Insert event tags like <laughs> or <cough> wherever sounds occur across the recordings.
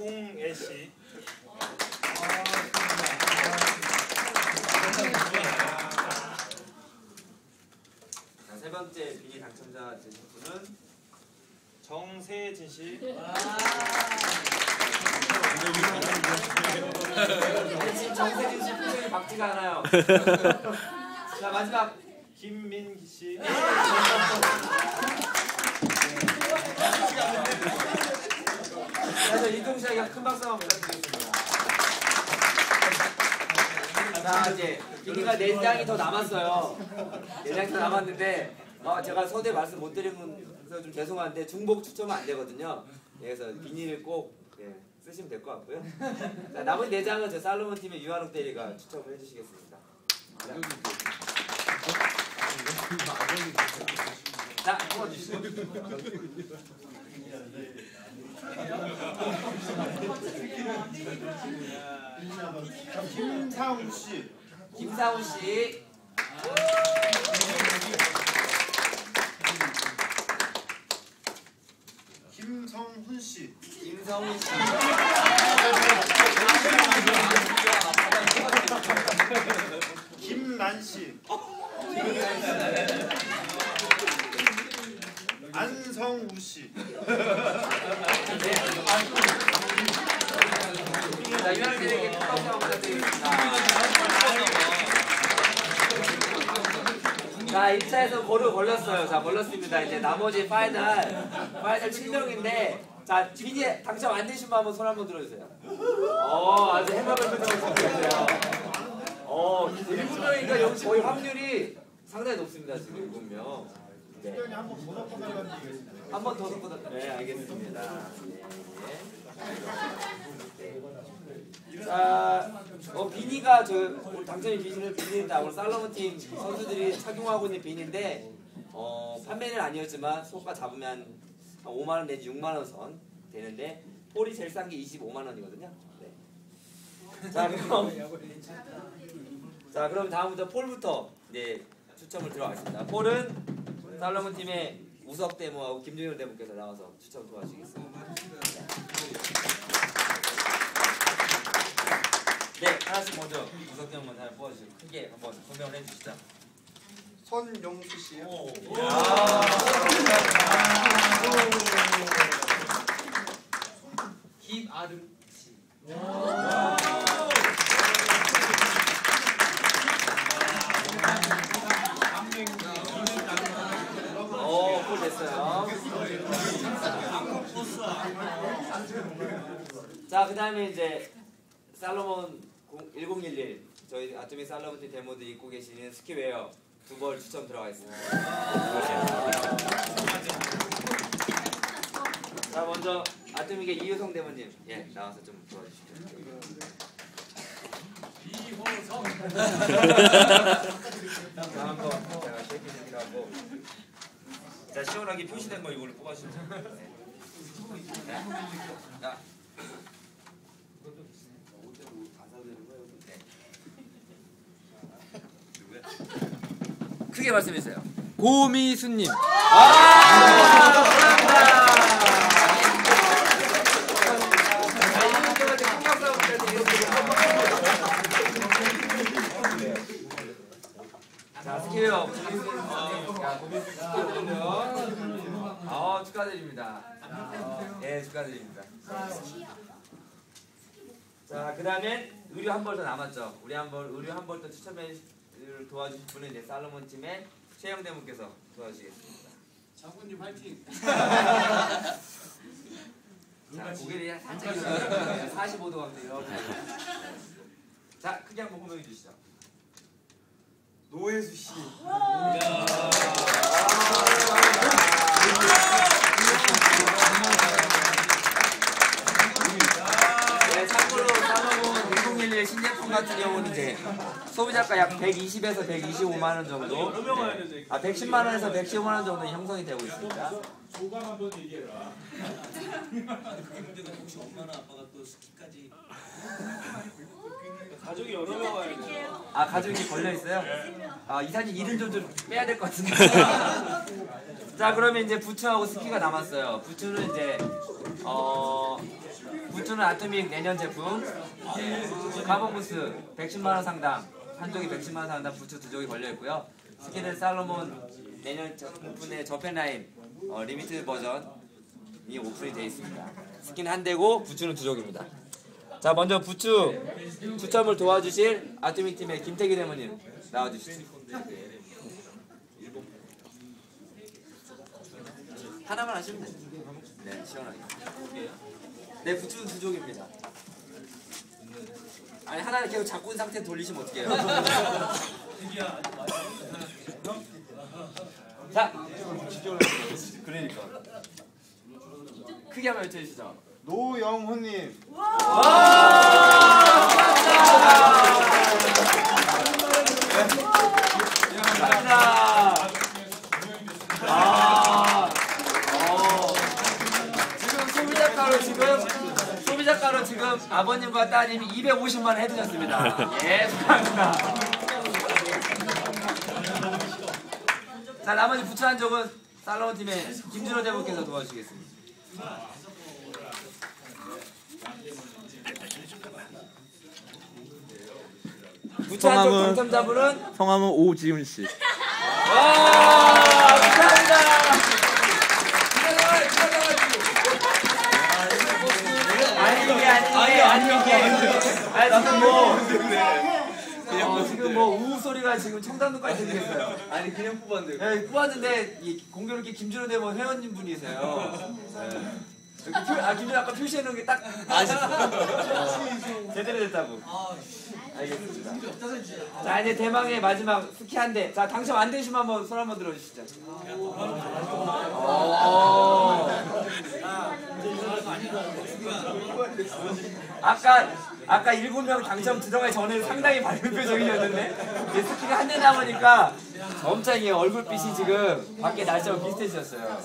홍애 씨. 자, 세 번째 비니 당첨자 되신 분은 정세진 씨. 정세진 씨 표정이 밝지가 않아요. 자 마지막 김민기 씨. <laughs> 그래서 이동 씨에게 큰 박수 한번 부탁드리겠습니다. 자 이제 비니가 네 장이 더 남았어요. 네 장이 더 남았는데 어, 제가 서두에 말씀 못 드린 분서 좀 죄송한데 중복 추첨은 안 되거든요. 그래서 비니를 꼭 예, 쓰시면 될 것 같고요. 자, 남은 네 장은 저 살로몬 팀의 유한욱 대리가 추첨을 해주시겠습니다. 자, 뽑아주시죠. 김상우 씨, 김사훈 씨. 김성훈 씨, 김성훈 씨. 김란 씨, 안 성우 씨, 자, 유학생에게 박수 한번 부탁드리겠습니다. 자, 1차에서 고루 걸렸어요. 자, 걸렸습니다. 이제 나머지 파이널, 파이널 7명인데, 자, 비니 당첨 안 되신 분 한번 손 한번 들어주세요. 어, 아주 해맑은 표정을 계세요. 어, 7명이니까 여기 거의 확률이 상당히 높습니다. 지금 7명. 네. 한번더 넣어달라는 얘기겠습니다. 한번더 섞어서 네 알겠습니다. 네. 자, 어 비니가 저 당첨이 비니는 비니입니다. 오늘 살로몬 팀 선수들이 착용하고 있는 비니인데 어 판매는 아니었지만 소가 잡으면 한 5만 원 내지 6만 원 선 되는데 폴이 제일 싼 게 25만 원이거든요. 네. 자 그럼 자 그럼 다음부터 폴부터 네 추첨을 들어가겠습니다. 폴은 살로몬 팀의 우석 데모하고 김종현 데모께서 나와서 추첨 도와주시겠습니다. 네, 하나씩 먼저 우석 데모 하나 뽑아주시고 크게 한번 설명을 해주시죠. 손용수 씨, 김아름 씨. 오, 폴 됐어요. 자, 그 다음에 이제 살로몬 1011 저희 아토미 살로몬 팀 데모들 입고 계시는 스키웨어 두 벌 추첨 들어가겠습니다. 자, 먼저 아토미의 이효성 데모님, 예, 나와서 좀 도와주시죠. 이호성. 자, 한번 제가 쉐이킹 하고 자, 시원하게 표시된 거 이걸로 뽑아주시면 돼요. 네. 자. 크게 말씀해 주세요. 고미수님. 아, 스키웨어 축하드려요. 아, 축하드립니다. 예, 축하드립니다. 자, 그다음에 의류 한 벌 더 남았죠. 우리 한 벌, 의류 한 벌 더 추첨해 도와주실 분은 이제 살로몬 팀의 최영대 분께서 도와주시겠습니다. 장군님 화이팅. <laughs> 자, 고개를 살짝 45도 각도요. 자, 크게 한번 호명해 주시죠. 노혜수 씨. 같은 경우는 이제 소비자가 약 120에서 125만 원 정도, 네. 아 110만 원에서 115만 원 정도 형성이 되고 있습니다. 소감 한번 얘기해라. 혹시 엄마나 아빠가 또 스키까지 <laughs> 가족이 여러 명 와야 돼. 아 가족이 걸려 있어요? 아 이 사진 이름 좀, 좀 빼야 될 것 같은데. <laughs> 자 그러면 이제 부츠하고 스키가 남았어요. 부츠는 이제 어 부츠 부츠는 아토믹 내년 제품. 카본 부스 110만 원 상당. 한 종이 110만 원 상당 부츠 두 종이 걸려 있고요. 스킨은 살로몬 내년 저- 오픈의 저펜 라인 어, 리미티드 버전 이 오픈이 되어 있습니다. 스킨 한 대고 부츠는 두 종입니다. 자 먼저 부츠 추첨을 도와주실 아토믹 팀의 김태기 대모님 나와주시죠. 하나만 하시면 돼요. 네, 시원하게. 네, 부츠는 두 종입니다. 아니 하나를 계속 잡고 있는 상태 돌리시면 어떡해요? <laughs> 자, 그러니까. 크게 한번 외쳐주시죠. 노영훈님. 감사합니다. 아, 어. 지금 소비자가로 지금 소비자가로 지금 아버님과 따님이 250만 원 해주셨습니다. 예, 축하합니다. 자, 나머지 부츠 한 쪽은 살로몬 팀의 김준호 대표께서 도와주시겠습니다. 성함은? 당첨자분은 성함은 오지훈 씨. 와, 축하합니다. 아니 이게 아닌데 아니 이게 아 지금 뭐 어, 지금 뭐 우우 소리가 지금 청담동까지 들리겠어요. 아니 그냥 뽑았는데. 네, 뽑았는데 이 공교롭게 김준호 대본 회원님 분이세요. 네. 이렇게 표, 아 김준호 아까 표시해 놓은 게딱 어, <laughs> 제대로 됐다고. 알겠습니다. 자 이제 대망의 마지막 스키 한 대. 자 당첨 안 되시면 한번 손 한번 들어주시죠. 오. 아까 아까 일곱 명 당첨 들어가기 전에 상당히 밝은 표정이었는데 이제 스키가 한 대 남으니까 엄청 이 얼굴빛이 지금 밖에 날씨하고 비슷해지셨어요.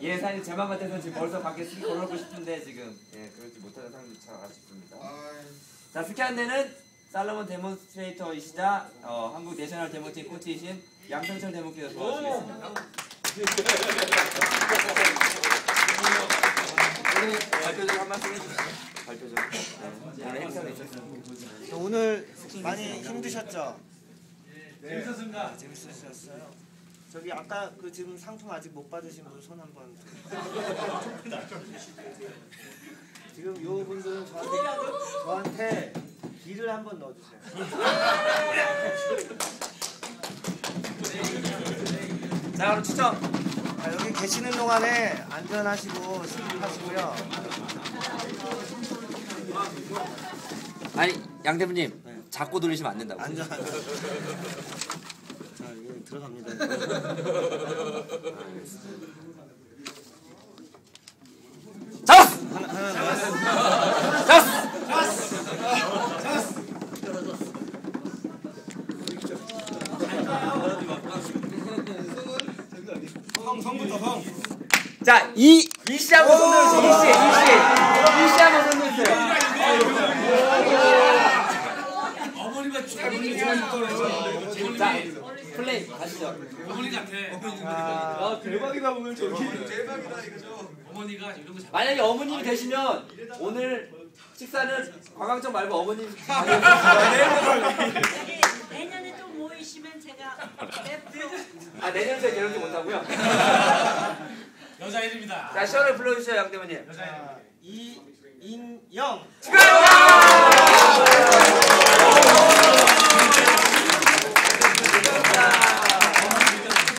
예, 사실 제맘 같아서 지금 벌써 밖에 스키 걸어오고 싶은데 지금 예 그렇지 못하는 상황이 참 아쉽습니다. 자 스키 한 대는 살로몬 데몬스트레이터이시자 어, 한국 내셔널 데모팀 코치이신 양성철 데모께서 도와주겠습니다. 발표적 한 말씀 해주세요. 네, 오늘 행사가 있었습니다. 오늘 많이 힘드셨죠? 재밌었습니다. 재밌으셨어요? 저기 아까 그 지금 상품 아직 못 받으신 분 손 한번 지금 요 분들은 저한테 저한테 기를 한번 넣어주세요. 자 그럼 추첨. 자, 여기 계시는 동안에 안전하시고 수습하시고요. 아니 양 대표님 자꾸 돌리시면 안 된다고. 안전. 자 여기 들어갑니다. 잡았어. 하나 하나 나왔습니다. 잡았어. 자, 이, 손들어주세요. 이씨, 이씨. 이씨 한번 손들어주세요. 어머니가 축하드리는 자, 플레이 가시죠. 어머니 같아. 아, 대박이다, 오늘 저기. 어머니가 이런 거 잘. 만약에 어머님이 되시면 오늘 식사는 관광청 말고 어머님 내년에 또 모이시면 제가 아, 내년에 이렇게 못하고요. 여자 이름이다. 자, 시원을 불러주세요, 양 대표님. 여자 이름. 이인영 축하!